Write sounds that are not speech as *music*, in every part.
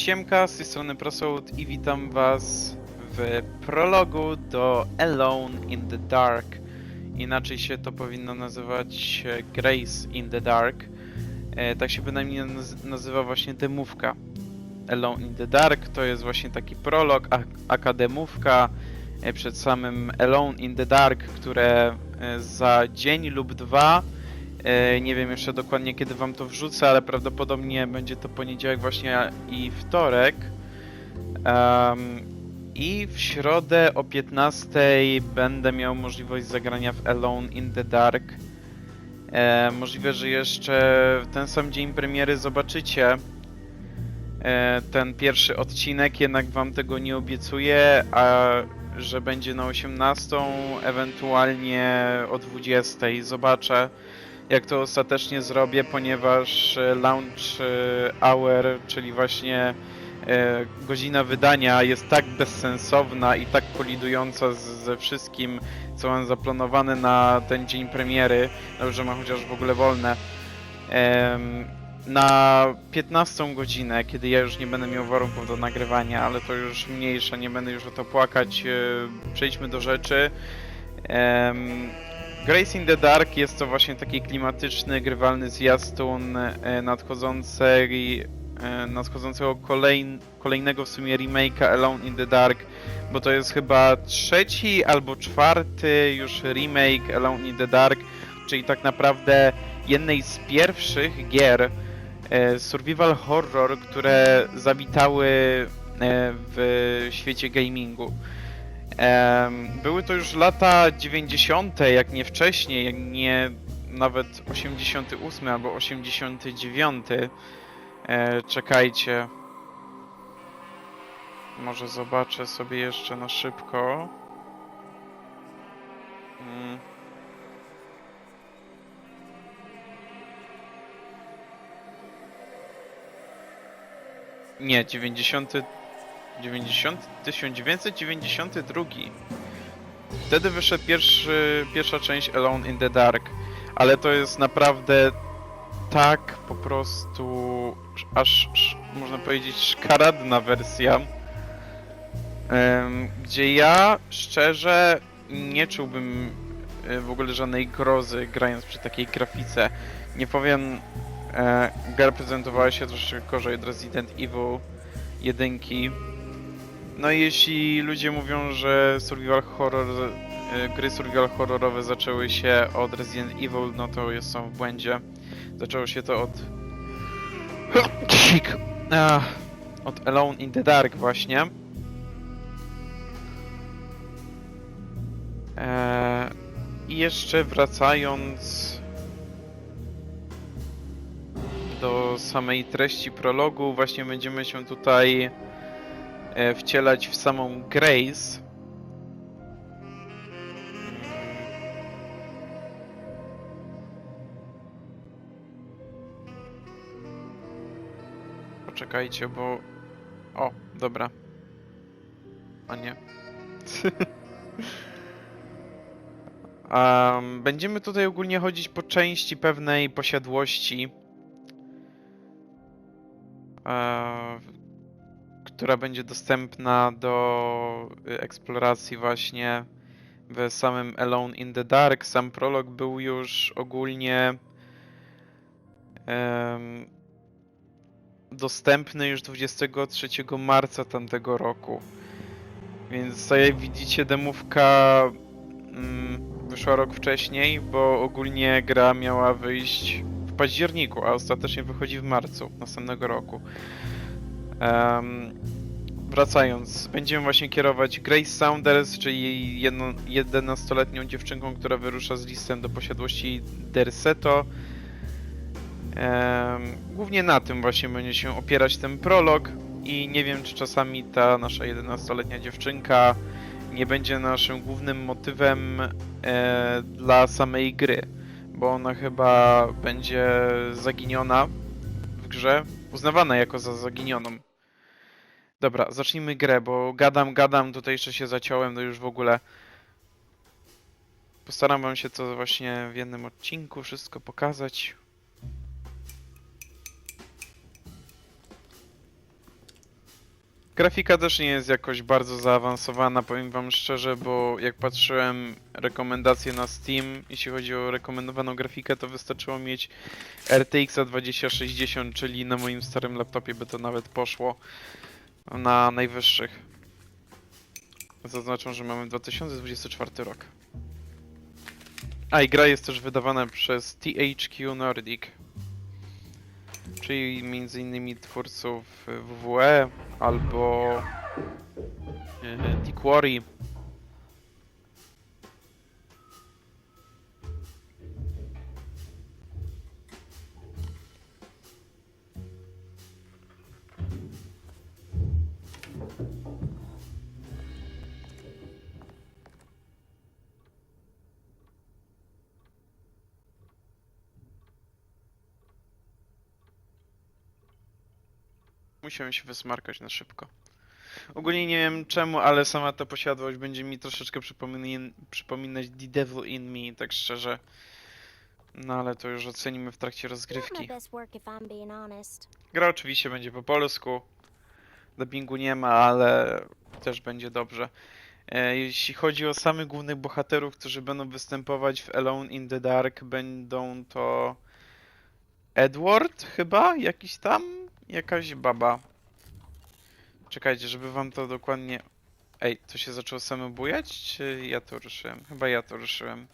Siemka, z tej strony Prosoud i witam was w prologu do Alone in the Dark. Inaczej się to powinno nazywać e, Grace in the Dark. E, tak się bynajmniej naz- nazywa właśnie demówka. Alone in the Dark to jest właśnie taki prolog, akademówka e, przed samym Alone in the Dark, które za dzień lub dwa Nie wiem jeszcze dokładnie kiedy wam to wrzucę, ale prawdopodobnie będzie to poniedziałek właśnie i wtorek. Em, I w środę o 15 będę miał możliwość zagrania w Alone in the Dark. E, możliwe, że jeszcze w ten sam dzień premiery zobaczycie e, ten pierwszy odcinek, jednak wam tego nie obiecuję, a że będzie na 18, ewentualnie o 20 zobaczę jak to ostatecznie zrobię, ponieważ e, launch e, hour, czyli właśnie e, godzina wydania jest tak bezsensowna i tak kolidująca ze wszystkim, co mam zaplanowane na ten dzień premiery, że mam chociaż w ogóle wolne. Na 15 godzinę, kiedy ja już nie będę miał warunków do nagrywania, ale to już mniejsze, nie będę już o to płakać, przejdźmy do rzeczy. Grace in the Dark jest to właśnie taki klimatyczny, grywalny zwiastun e, nadchodzącej, e, nadchodzącego kolejn, kolejnego w sumie remake'a Alone in the Dark, bo to jest chyba trzeci albo czwarty już remake Alone in the Dark, czyli tak naprawdę jednej z pierwszych gier e, survival horror, które zawitały w świecie gamingu. Były to już lata 90., jak nie wcześniej, jak nie nawet 88 albo 89. E, czekajcie. Może zobaczę sobie jeszcze na szybko. Mm. Nie, 90. 90, 1992. Wtedy wyszedł pierwszy, pierwsza część Alone in the Dark, ale to jest naprawdę tak po prostu aż można powiedzieć szkaradna wersja, gdzie ja szczerze nie czułbym e, w ogóle żadnej grozy grając przy takiej grafice. Nie powiem, e, gra prezentowała się troszeczkę gorzej od Resident Evil jedynki. No i jeśli ludzie mówią, że survival horror, e, gry survival horrorowe zaczęły się od Resident Evil, no to jest są w błędzie. Zaczęło się to od... Od Alone in the Dark właśnie. Eee, I jeszcze wracając do samej treści prologu, właśnie będziemy się tutaj e, wcielać w samą Grace. Poczekajcie, bo... O, dobra. A nie. *laughs* Am, będziemy tutaj ogólnie chodzić po części pewnej posiadłości. E, która będzie dostępna do y, eksploracji właśnie w samym Alone in the Dark. Sam prolog był już ogólnie em, dostępny już 23 marca tamtego roku. Więc tak jak widzicie, demówka mm, wyszła rok wcześniej, bo ogólnie gra miała wyjść w październiku, a ostatecznie wychodzi w marcu następnego roku. Em, wracając, będziemy właśnie kierować Grace Saunders, czyli jedno, 11-letnią dziewczynką, która wyrusza z listem do posiadłości Derseto. Em, głównie na tym właśnie będzie się opierać ten prolog i nie wiem, czy czasami ta nasza 11-letnia dziewczynka nie będzie naszym głównym motywem e, dla samej gry, bo ona chyba będzie zaginiona w grze, uznawana jako za zaginioną. Dobra, zacznijmy grę, bo gadam, gadam, tutaj jeszcze się zaciąłem, to już w ogóle postaram się to właśnie w jednym odcinku wszystko pokazać. Grafika też nie jest jakoś bardzo zaawansowana, powiem wam szczerze, bo jak patrzyłem rekomendacje na Steam, jeśli chodzi o rekomendowaną grafikę, to wystarczyło mieć RTX 2060, czyli na moim starym laptopie by to nawet poszło na najwyższych. Zaznaczam, że mamy 2024 rok. A i gra jest też wydawana przez THQ Nordic, czyli między innymi twórców WWE albo e, The Musiałem się wysmarkać na szybko. Ogólnie nie wiem czemu, ale sama ta posiadłość będzie mi troszeczkę przypomina- przypominać The Devil in Me, tak szczerze. No ale to już ocenimy w trakcie rozgrywki. Gra oczywiście będzie po polsku. Dubbingu nie ma, ale też będzie dobrze. E, Jeśli chodzi o samych głównych bohaterów, którzy będą występować w Alone in the Dark, będą to Edward chyba? Jakiś tam? Jakaś baba. Czekajcie, żeby wam to dokładnie... Ej, to się zaczęło samo bujać, czy ja to ruszyłem? Chyba ja to ruszyłem.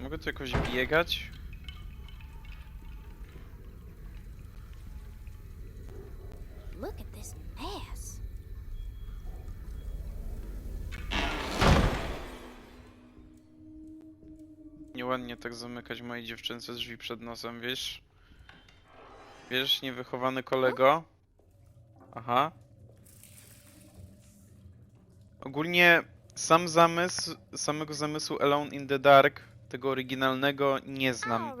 Mogę tu jakoś biegać? Nieładnie tak zamykać mojej dziewczynce drzwi przed nosem, wiesz? Wiesz, niewychowany kolego? Aha. Ogólnie sam zamysł, samego zamysłu Alone in the Dark, tego oryginalnego, nie znam.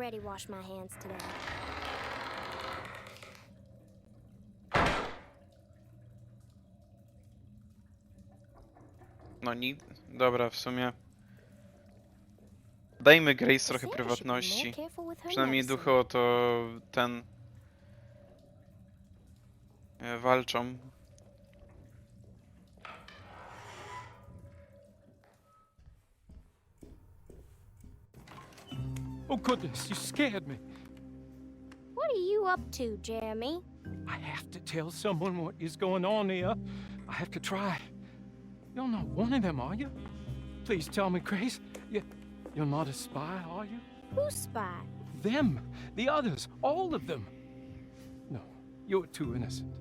No ni... Dobra, w sumie... Dajmy Grace trochę prywatności. Przynajmniej duchy o to ten... e, walczą. Oh, goodness, you scared me. What are you up to, Jeremy? I have to tell someone what is going on here. I have to try. You're not one of them, are you? Please tell me, Grace. You, you're not a spy, are you? Who's spy? Them, the others, all of them. No, you're too innocent.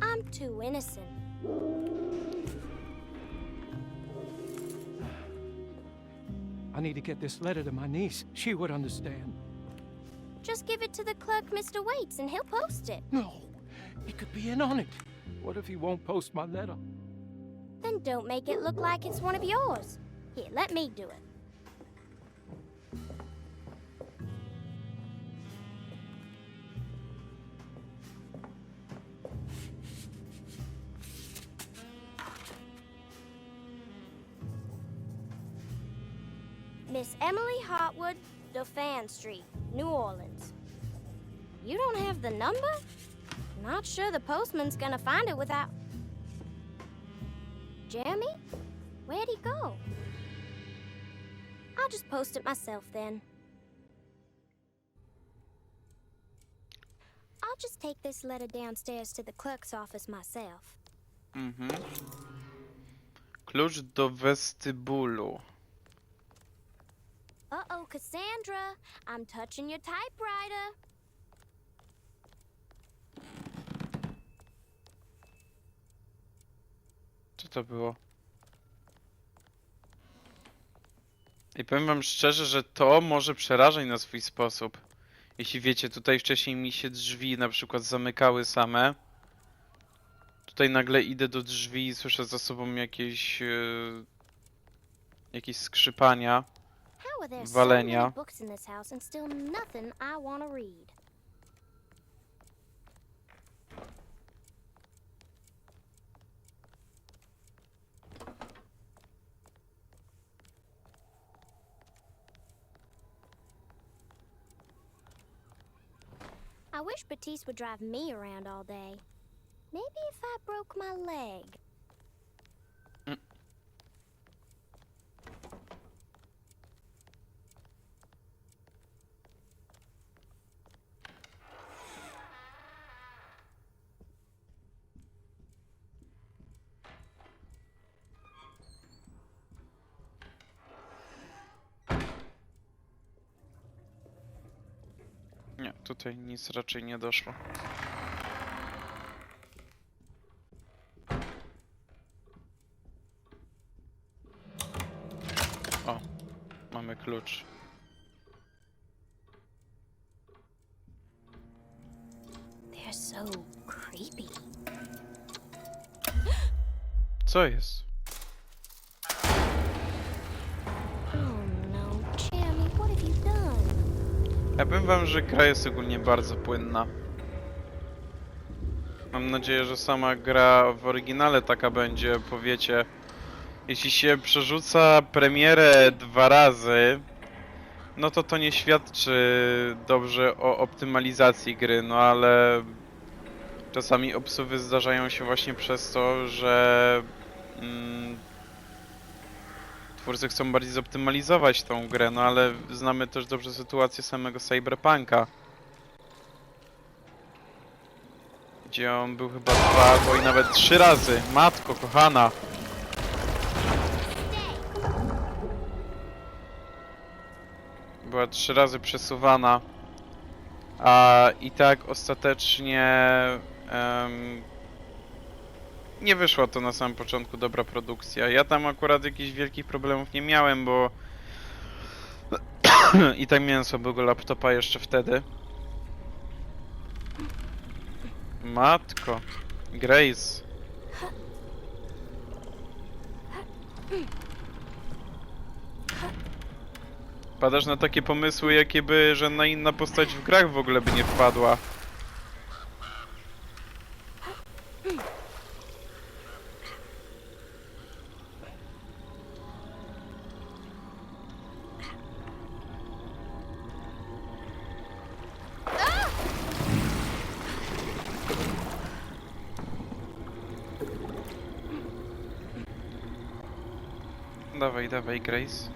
I'm too innocent. I need to get this letter to my niece. She would understand. Just give it to the clerk, Mr. Waits, and he'll post it. No, he could be in on it. What if he won't post my letter? Then don't make it look like it's one of yours. Here, let me do it. Miss Emily Hartwood, Dauphin Street, New Orleans. You don't have the number? Not sure the postman's gonna find it without. Jeremy? Where'd he go? I'll just post it myself then. I'll just take this letter downstairs to the clerk's office myself. Mhm. Klucz do westybulu. Uh oh, Cassandra, I'm touching your typewriter. Co to było? I powiem wam szczerze, że to może przerażać na swój sposób. Jeśli wiecie, tutaj wcześniej mi się drzwi na przykład zamykały same. Tutaj nagle idę do drzwi i słyszę za sobą jakieś... e, jakieś skrzypania. How are there Valenia. so many books in this house and still nothing I want to read? I wish Batiste would drive me around all day. Maybe if I broke my leg. Tutaj nic raczej nie doszło. O, mamy klucz. So. *gasps* Co jest? Ja powiem wam, że gra jest ogólnie bardzo płynna. Mam nadzieję, że sama gra w oryginale taka będzie, powiecie. Jeśli się przerzuca premierę dwa razy, no to to nie świadczy dobrze o optymalizacji gry, no ale czasami obsuwy zdarzają się właśnie przez to, że mm, twórcy chcą bardziej zoptymalizować tą grę, no ale znamy też dobrze sytuację samego Cyberpunka. Gdzie on był chyba dwa albo i nawet trzy razy. Matko kochana. Była trzy razy przesuwana. A i tak ostatecznie em, nie wyszła to na samym początku dobra produkcja. Ja tam akurat jakichś wielkich problemów nie miałem, bo *coughs* i tak miałem słabego laptopa jeszcze wtedy. Matko. Grace. Padasz na takie pomysły, jakie by żadna inna postać w grach w ogóle by nie wpadła. Dawaj, dawaj, Grace.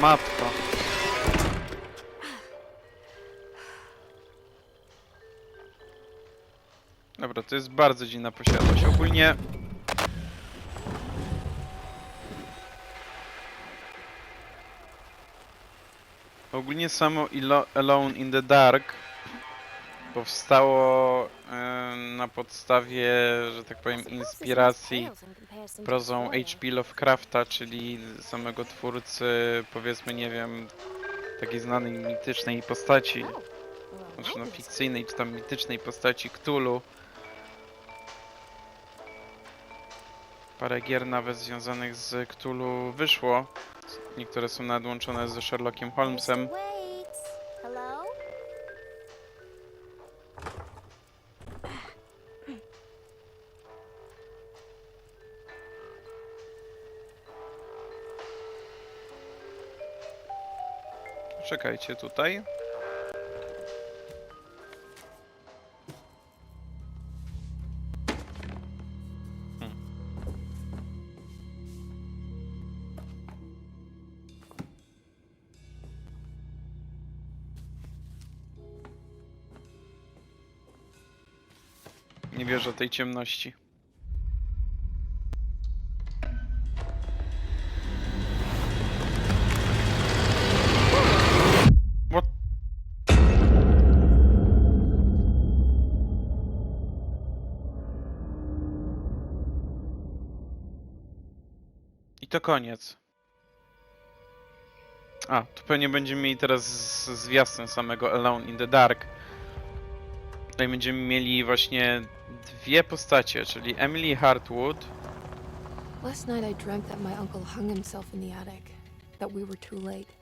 Matko. Dobra, to jest bardzo dziwna posiadłość. Ogólnie Ogólnie samo Ilo- Alone in the Dark powstało na podstawie, że tak powiem, inspiracji prozą H.P. Lovecrafta, czyli samego twórcy, powiedzmy, nie wiem, takiej znanej mitycznej postaci, znaczy no fikcyjnej czy tam mitycznej postaci Cthulhu. Parę gier nawet związanych z Cthulhu wyszło. Niektóre są nadłączone ze Sherlockiem Holmesem. Czekajcie tutaj. Tej ciemności. I to koniec. A, tu pewnie będziemy mieli teraz zwiastun samego Alone in the Dark. Tutaj będziemy mieli właśnie dwie postacie, czyli Emily Hartwood. Last night I dreamt that my uncle hung himself in the attic. That we were too late.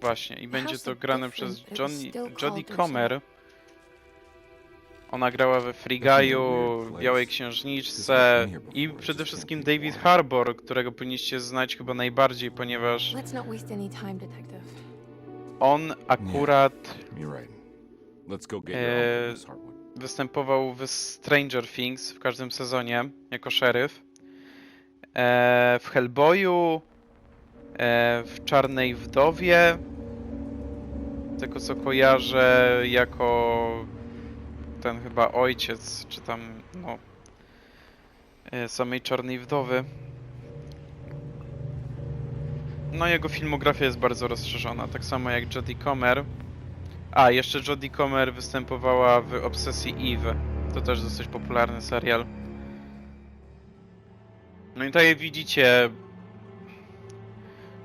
Właśnie, i będzie to grane przez Johnny, Jodie Comer. Ona grała we Free Guy'u, Białej Księżniczce i przede wszystkim David Harbour, którego powinniście znać chyba najbardziej, ponieważ on akurat Hartwood. występował w Stranger Things w każdym sezonie jako szeryf. E, w Hellboyu, e, w Czarnej Wdowie, tego co kojarzę jako ten chyba ojciec, czy tam no samej Czarnej Wdowy. No jego filmografia jest bardzo rozszerzona, tak samo jak Jodie Comer. A, jeszcze Jodie Comer występowała w Obsesji Eve. To też dosyć popularny serial. No i jak widzicie,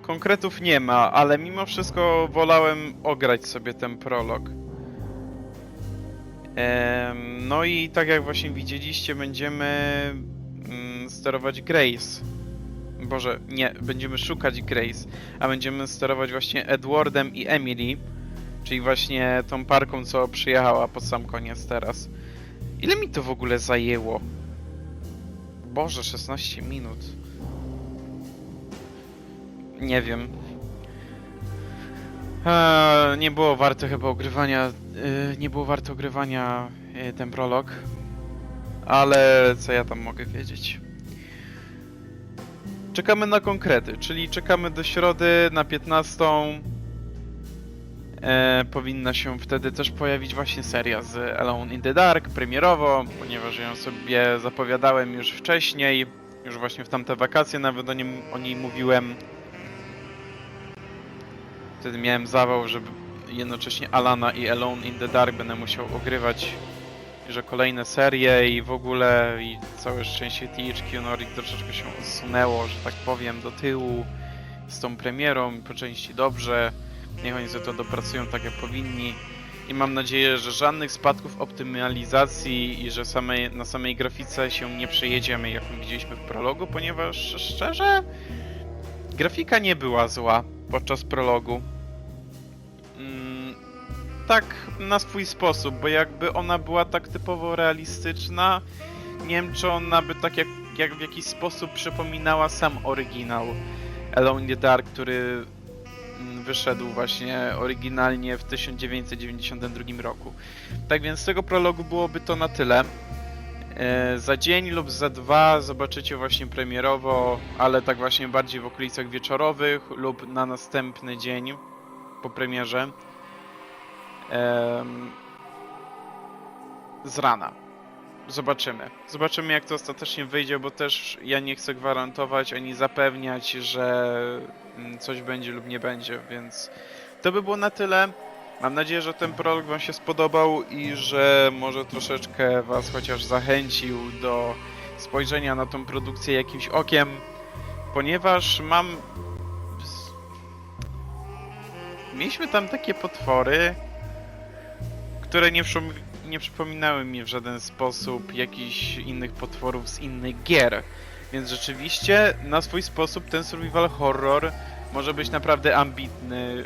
konkretów nie ma, ale mimo wszystko wolałem ograć sobie ten prolog. No i tak jak właśnie widzieliście, będziemy mm, sterować Grace. Boże, nie, będziemy szukać Grace, a będziemy sterować właśnie Edwardem i Emily. Czyli właśnie tą parką, co przyjechała pod sam koniec teraz. Ile mi to w ogóle zajęło? Boże, 16 minut. Nie wiem. Eee, nie było warte chyba ogrywania. Yy, nie było warte ogrywania yy, ten prolog. Ale co ja tam mogę wiedzieć? Czekamy na konkrety, czyli czekamy do środy na 15. E, powinna się wtedy też pojawić właśnie seria z Alone in the Dark premierowo, ponieważ ją sobie zapowiadałem już wcześniej, już właśnie w tamte wakacje nawet o, o niej mówiłem. Wtedy miałem zawał, żeby jednocześnie Alana i Alone in the Dark będę musiał ogrywać, że kolejne serie i w ogóle i całe szczęście THQ Nordic troszeczkę się odsunęło, że tak powiem, do tyłu z tą premierą, po części dobrze. Niech oni sobie to dopracują tak jak powinni. I mam nadzieję, że żadnych spadków optymalizacji i że samej, na samej grafice się nie przejedziemy, jak widzieliśmy w prologu, ponieważ szczerze, grafika nie była zła podczas prologu. Mm, tak na swój sposób, bo jakby ona była tak typowo realistyczna, nie wiem czy ona by tak jak, jak w jakiś sposób przypominała sam oryginał Alone in the Dark, który wyszedł właśnie oryginalnie w 1992 roku. Tak więc z tego prologu byłoby to na tyle. E, za dzień lub za dwa zobaczycie właśnie premierowo, ale tak właśnie bardziej w okolicach wieczorowych lub na następny dzień po premierze. Em, z rana. Zobaczymy. Zobaczymy jak to ostatecznie wyjdzie, bo też ja nie chcę gwarantować ani zapewniać, że mm, coś będzie lub nie będzie, więc to by było na tyle. Mam nadzieję, że ten prolog Wam się spodobał i że może troszeczkę Was chociaż zachęcił do spojrzenia na tą produkcję jakimś okiem, ponieważ mam. Mieliśmy tam takie potwory, które nie, nie przypominały mi w żaden sposób jakichś innych potworów z innych gier. Więc rzeczywiście na swój sposób ten survival horror może być naprawdę ambitny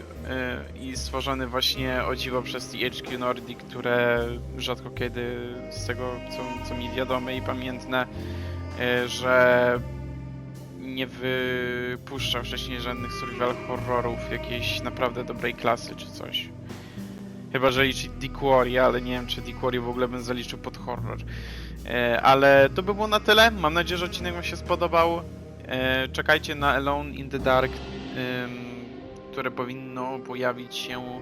yy, i stworzony właśnie o dziwo przez THQ Nordic, które rzadko kiedy z tego co, co mi wiadome i pamiętne, yy, że nie wypuszczał wcześniej żadnych survival horrorów jakiejś naprawdę dobrej klasy czy coś. Chyba, że liczyć Quarry, ale nie wiem, czy Quarry w ogóle bym zaliczył pod horror. E, ale to by było na tyle. Mam nadzieję, że odcinek Wam się spodobał. E, czekajcie na Alone in the Dark, które powinno pojawić się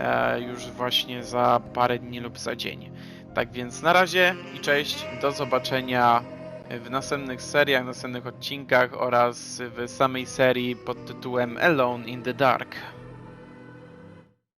e, już właśnie za parę dni lub za dzień. Tak więc na razie i cześć. Do zobaczenia w następnych seriach, następnych odcinkach oraz w samej serii pod tytułem Alone in the Dark.